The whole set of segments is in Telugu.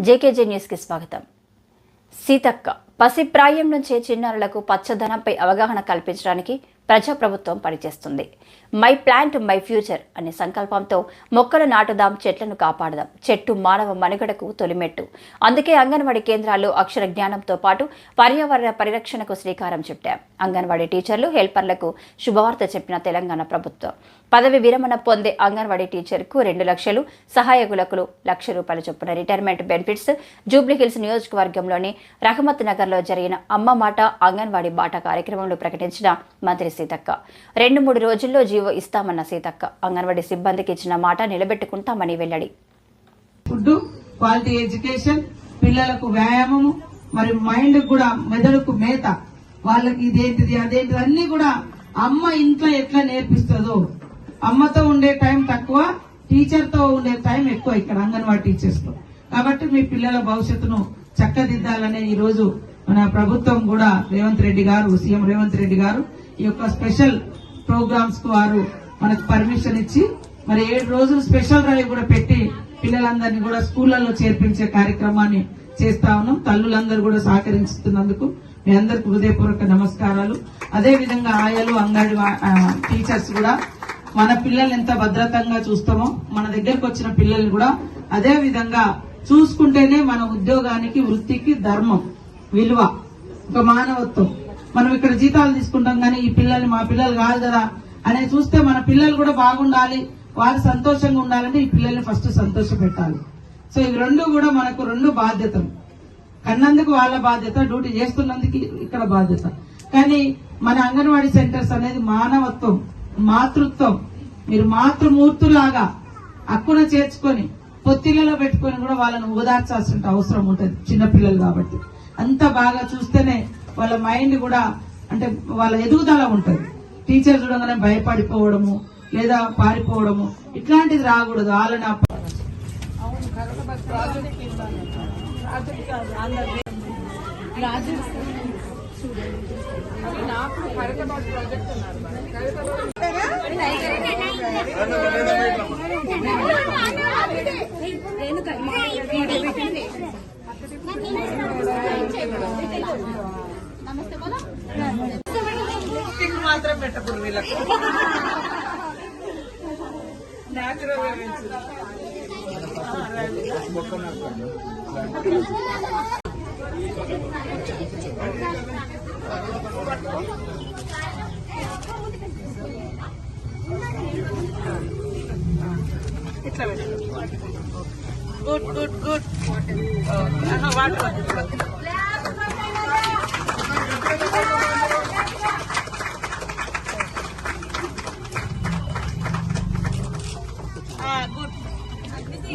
జేకేజే న్యూస్కి స్వాగతం. సీతక్క పసిప్రాయం నుంచే చిన్నారులకు పచ్చదనంపై అవగాహన కల్పించడానికి ప్రజాప్రభుత్వం పనిచేస్తుంది. మై ప్లాంట్ మై ఫ్యూచర్ అనే సంకల్పంతో మొక్కలు నాటుదాం చెట్లను కాపాడదాం. చెట్టు మానవ మనుగడకు తొలిమెట్టు. అందుకే అంగన్వాడీ కేంద్రాల్లో అక్షర జ్ఞానంతో పాటు పర్యావరణ పరిరక్షణకు శ్రీకారం చుట్టాం. అంగన్వాడీ టీచర్లు హెల్పర్లకు శుభవార్త చెప్పిన తెలంగాణ ప్రభుత్వం. పదవి విరమణ పొందే అంగన్వాడీ టీచర్కు రెండు లక్షలు సహాయకులకు లక్ష రూపాయల చొప్పున రిటైర్మెంట్ బెనిఫిట్స్. జూబ్లీహిల్స్ నియోజకవర్గంలోని రహమత్ నగర్లో జరిగిన అమ్మ మాట అంగన్వాడీ బాట కార్యక్రమంలో ప్రకటించిన మంత్రి సీతక్క. రెండు మూడు రోజుల్లో జీవో ఇస్తామన్న సీతక్క. అంగన్వాడీ సిబ్బందికి ఇచ్చిన మాట నిలబెట్టుకుంటామని వెల్లడి. ఫుడ్ క్వాలిటీ ఎడ్యుకేషన్ పిల్లలకు వ్యాయామము మరి మైండ్ కూడా మెదడుకు మేత. వాళ్ళకి ఇదేంటిది అదేంటిది అన్ని కూడా అమ్మ ఇంట్లో ఎట్లా నేర్పిస్తుందో. అమ్మతో ఉండే టైం తక్కువ టీచర్తో ఉండే టైం ఎక్కువ ఇక్కడ అంగన్వాడీ టీచర్స్తో కాబట్టి మీ పిల్లల భవిష్యత్తును చక్కదిద్దాలనే ఈ రోజు మన ప్రభుత్వం కూడా రేవంత్ రెడ్డి గారు సీఎం రేవంత్ రెడ్డి గారు ఈ యొక్క స్పెషల్ ప్రోగ్రామ్స్కు వారు మనకు పర్మిషన్ ఇచ్చి మరి ఏడు రోజులు స్పెషల్ డ్రైవ్ కూడా పెట్టి పిల్లలందరినీ కూడా స్కూళ్ళలో చేర్పించే కార్యక్రమాన్ని చేస్తా ఉన్నాం. తల్లులందరూ కూడా సహకరిస్తున్నందుకు మీ అందరికి హృదయపూర్వక నమస్కారాలు. అదే విధంగా ఆయాలు అంగడి టీచర్స్ కూడా మన పిల్లల్ని ఎంత భద్రతంగా చూస్తామో మన దగ్గరకు వచ్చిన పిల్లల్ని కూడా అదే విధంగా చూసుకుంటేనే మన ఉద్యోగానికి వృత్తికి ధర్మం విలువ ఒక మానవత్వం. మనం ఇక్కడ జీతాలు తీసుకుంటాం కానీ ఈ పిల్లల్ని మా పిల్లలు కాదు కదా అనేది చూస్తే మన పిల్లలు కూడా బాగుండాలి వారు సంతోషంగా ఉండాలంటే ఈ పిల్లల్ని ఫస్ట్ సంతోష పెట్టాలి సో ఇవి రెండు కూడా మనకు రెండు బాధ్యతలు. కన్నందుకు వాళ్ళ బాధ్యత డ్యూటీ చేస్తున్నందుకు ఇక్కడ బాధ్యత. కానీ మన అంగన్వాడీ సెంటర్స్ అనేది మానవత్వం మాతృత్వం. మీరు మాతృమూర్తులాగా అక్కున చేర్చుకొని పొత్తిళ్ళలో పెట్టుకొని కూడా వాళ్ళని ఓదార్చాల్సిన అవసరం ఉంటుంది చిన్నపిల్లలు కాబట్టి. అంత బాగా చూస్తేనే వాళ్ళ మైండ్ కూడా అంటే వాళ్ళ ఎదుగుదల ఉంటుంది. టీచర్ చూడగానే భయపడిపోవడము లేదా పారిపోవడము ఇట్లాంటిది రాకూడదు వాళ్ళని అప్ప- మాత్రం పెట్టకూడదు వీళ్ళకు న్యాచురల్ ఇట్లా గుడ్ గుడ్ గుడ్ వాటర్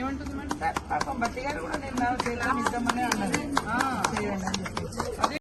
ఏమంటుంది మేడం పాపం బట్టి గారు కూడా నేను చేద్దాం ఇద్దామని అన్నది చేయండి అని చెప్పి